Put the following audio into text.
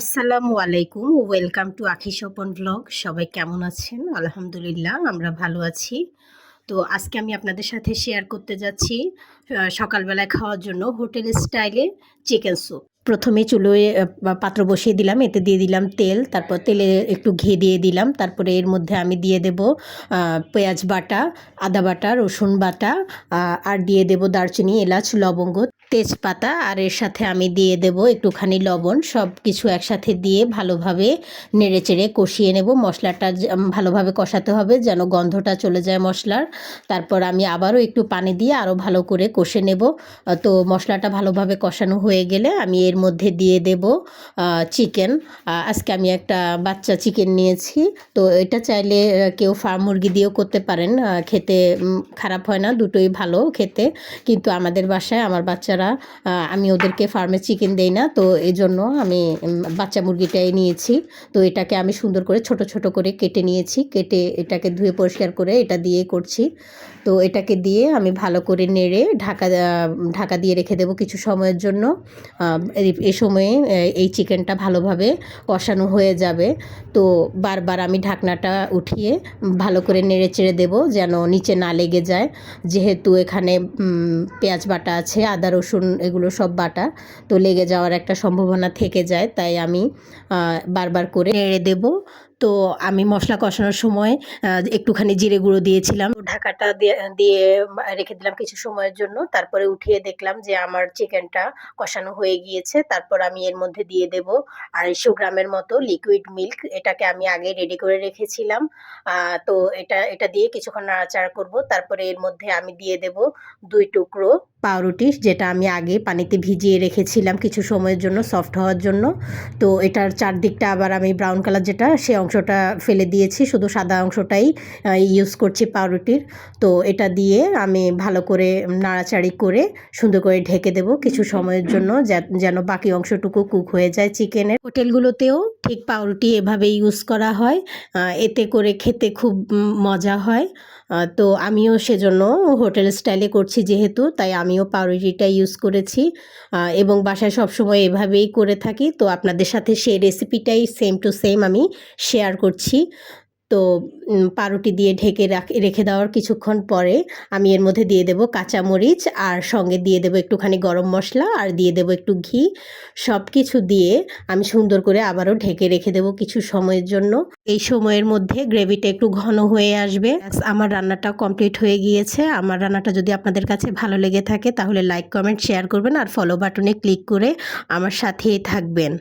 আসসালামু আলাইকুম, welcome to আখি স্বপন ব্লগ। সবাই কেমন আছেন? আলহামদুলিল্লাহ, আমরা ভালো আছি। তো আজকে আমি আপনাদের সাথে শেয়ার করতে যাচ্ছি সকালবেলায় খাওয়ার জন্য হোটেল স্টাইলে চিকেন স্যুপ প্রথমে চুলোয় পাত্র বসিয়ে দিলাম, এতে দিয়ে দিলাম তেল, তারপর তেলে একটু ঘি দিয়ে দিলাম, তারপরে এর মধ্যে আমি দিয়ে দেব পেঁয়াজ বাটা, আদা বাটা, রসুন বাটা আর দিয়ে দেব দারচিনি, এলাচ, লবঙ্গ, তেজপাতা, আর এর সাথে আমি দিয়ে দেব একটুখানি লবণ সব কিছু একসাথে দিয়ে ভালোভাবে নেড়েচেড়ে কষিয়ে নেব, মশলাটা ভালোভাবে কষাতে হবে যেন গন্ধটা চলে যায় মশলার, তারপর আমি আবারও একটু পানি দিয়ে আরও ভালো করে কষে নেব তো মশলাটা ভালোভাবে কষানো হয়ে গেলে আমি এর মধ্যে দিয়ে দেব চিকেন আজকে আমি একটা বাচ্চা চিকেন নিয়েছি, তো এটা চাইলে কেউ ফার্ম মুরগি দিয়েও করতে পারেন। খেতে খারাপ হয় না, দুটোই ভালো খেতে। কিন্তু আমাদের বাসায় আমার বাচ্চারা আমি ওদেরকে ফার্মে চিকেন দেই না, তো এই জন্য আমি বাচ্চা মুরগিটাই নিয়েছি। তো এটাকে আমি সুন্দর করে ছোট ছোট করে কেটে নিয়েছি, কেটে এটাকে ধুয়ে পরিষ্কার করে এটা দিয়ে করছি। তো এটাকে দিয়ে আমি ভালো করে নেড়ে ঢাকা ঢাকা দিয়ে রেখে দেবো কিছু সময়ের জন্য। এই সময়ে এই চিকেনটা ভালোভাবে কষানো হয়ে যাবে, তো বারবার আমি ঢাকনাটা উঠিয়ে ভালো করে নেড়ে চেড়ে দেবো যেন নিচে না লেগে যায়। যেহেতু এখানে পেঁয়াজ বাটা আছে, আদা, রসুন এগুলো সব বাটা, তো লেগে যাওয়ার একটা সম্ভাবনা থেকে যায়। তাই আমি বারবার করে নেড়ে দেব। তো আমি মশলা কষানোর সময় একটুখানি জিরে গুঁড়ো দিয়েছিলাম। ঢাকাটা দিয়ে রেখে দিলাম কিছু সময়ের জন্য। তারপরে উঠিয়ে দেখলাম যে আমার চিকেনটা কষানো হয়ে গিয়েছে। তারপর আমি এর মধ্যে দিয়ে দেব আড়াইশো গ্রামের মতো লিকুইড মিল্ক এটাকে আমি আগে রেডি করে রেখেছিলাম। তো এটা এটা দিয়ে কিছুক্ষণ নাড়াচাড়া করব। তারপরে এর মধ্যে আমি দিয়ে দেব দুই টুকরো পাউরুটি, যেটা আমি আগে পানিতে ভিজিয়ে রেখেছিলাম কিছু সময়ের জন্য সফট হওয়ার জন্য। তো এটার চারদিকটা আবার আমি ব্রাউন কালার যেটা, সে অংশটা ফেলে দিয়েছি, শুধু সাদা অংশটাই ইউজ করছি পাউরুটির। তো এটা দিয়ে আমি ভালো করে নাড়াচাড়ি করে সুন্দর করে ঢেকে দেব কিছু সময়ের জন্য যেন বাকি অংশটুকু কুক হয়ে যায় চিকেনের। হোটেলগুলোতেও ঠিক পাউরুটি এভাবে ইউজ করা হয়। এতে করে খেতে খুব মজা হয়। তো আমিও সেজন্য হোটেল স্টাইলে করছি যেহেতু, তাই আমিও পাউরুটিটা ইউজ করেছি। এবং বাসায় সবসময় এভাবেই করে থাকি। তো আপনাদের সাথে সেই রেসিপিটাই সেম টু সেম আমি শেয়ার করছি। তো পাউরুটি দিয়ে ঢেকে রাখ- রেখে দেওয়ার কিছুক্ষণ পরে আমি এর মধ্যে দিয়ে দেব কাঁচামরিচ আর সঙ্গে দিয়ে দেব একটুখানি গরম মশলা আর দিয়ে দেব একটু ঘি। সব কিছু দিয়ে আমি সুন্দর করে আবারও ঢেকে রেখে দেব কিছু সময়ের জন্য। এই সময়ের মধ্যে গ্রেভিটা একটু ঘন হয়ে আসবে। আমার রান্নাটা কমপ্লিট হয়ে গিয়েছে। আমার রান্নাটা যদি আপনাদের কাছে ভালো লেগে থাকে তাহলে লাইক, কমেন্ট, শেয়ার করবেন আর ফলো বাটনে ক্লিক করে আমার সাথেই থাকবেন।